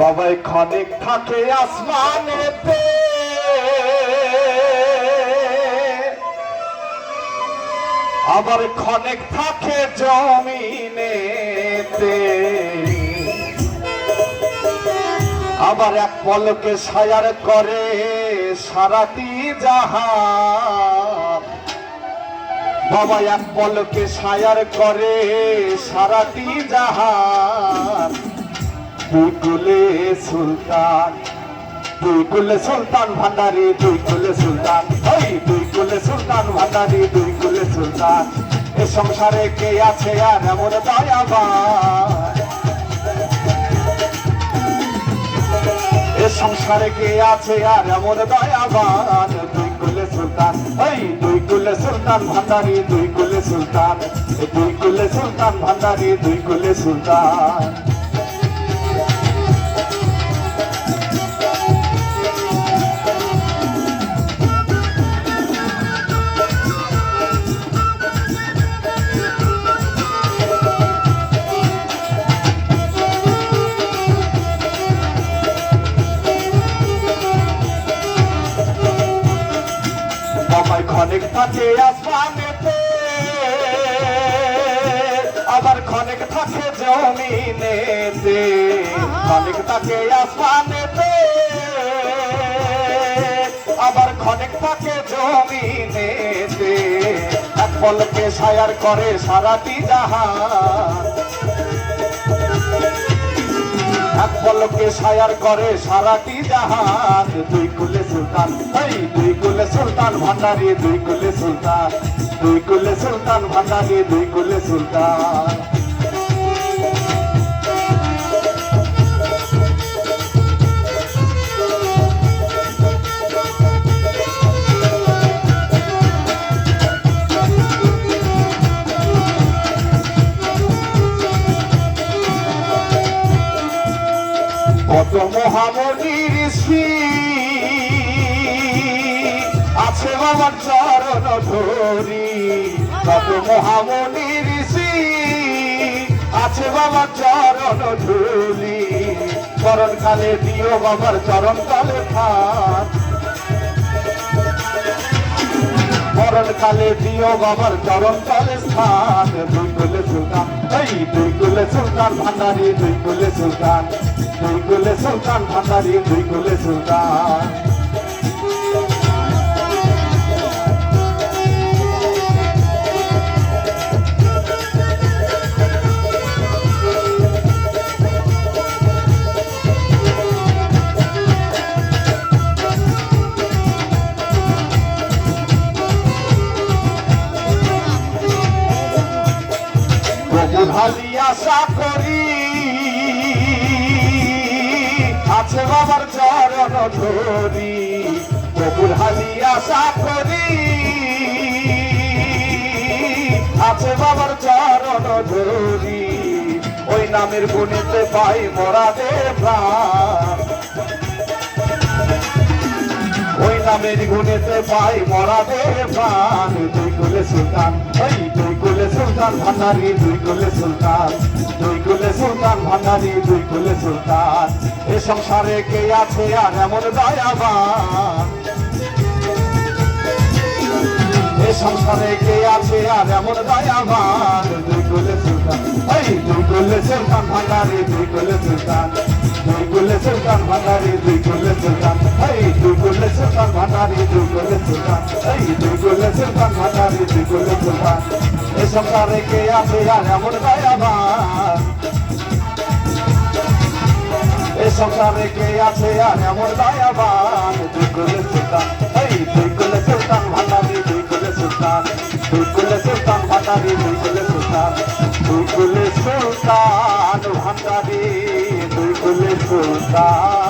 বাবাই ক্ষণিক থাকে আসমানেতে আবার ক্ষণিক থাকে জমিনেতে আবার এক পলকে সায়ার করে সারাটি জাহান। বাবা এক পলকে সায়ার করে সারাটি জাহান। কুলে সুলতান কুলে সুলতান ভান্ডারি কুলে সুলতান ওই কুলে সুলতান ভান্ডারি কুলে সুলতান। এ সংসারে কে আছে আর এমন দয়াবান? এ সংসারে কে আছে আর এমন দয়াবান? দুই কুলে সুলতান ওই দুই কুলে সুলতান ভান্ডারি দুই কুলে সুলতান। দুই কুলে সুলতান ভান্ডারি দুই কুলে সুলতান। ক্ষণিক থাকে আসমানেতে। আবার ক্ষণিক থাকে জমিনেতে। ক্ষণিক থাকে আসমানেতে। আবার ক্ষণিক থাকে জমিনেতে। এক পলকে সায়ার করে সারাটি জাহান। পলকে সায়ার করে সারাটি জাহান দুই কুলে সুলতান, এই দুই কুলে সুলতান ভান্ডারি, দুই কুলে সুলতান, দুই কুলে সুলতান ভান্ডারি, দুই কুলে সুলতান। মহামনির আছে বাবার চরণ ধরি। কত মহামনির আছে বাবার চরণ ধরি। চরণ কালে দিও বাবার চরণ কালে থাক মরণ কালে দিও বাবার চরণ কালে স্থান দুই কুলে সুলতান। এই দুই কুলে সুলতান ভান্ডারি দুই কুলে সুলতান। দুই কুলে সুলতান ভান্ডারি দুই কুলে সুলতান। ভালি আশা করি আছে বাবার চরণ ধরি বকুল হালি আশা করি আছে বাবার চরণ ধরি, ওই নামের গুণিতে পাই মরা দে প্রাণ। নামের গুণেতে পাই মরা দে প্রাণ। দুই কুলে সুলতান ওই দুই কুলে সুলতান ভান্ডারি, দুই কুলে সুলতান, দুই কুলে সুলতান ভান্ডারি, দুই কুলে সুলতান। এ সংসারে কে আছে আর এমন দয়াবান? এ সংসারে কে আছে আর এমন দয়াবান? দুই কুলে সুলতান, এই দুই কুলে সুলতান ভান্ডারি, দুই কুলে সুলতান। দুই কুলে সুলতান ভান্ডারি দুই কুলে সুলতান এই দুই কুলে সুলতান ভান্ডারি দুই কুলে সুলতান এই দুই কুলে সুলতান ভান্ডারি দুই কুলে সুলতান এ সংসারে কে আছে আর এমন দয়াবান এ সংসারে কে আছে আর এমন দয়াবান দুই কুলে সুলতান এই দুই কুলে সুলতান ভান্ডারি দুই কুলে সুলতান দুই কুলে সুলতান ভান্ডারি দুই কুলে সুলতান দুই কুলে সুলতান ভান্ডারি সুলতান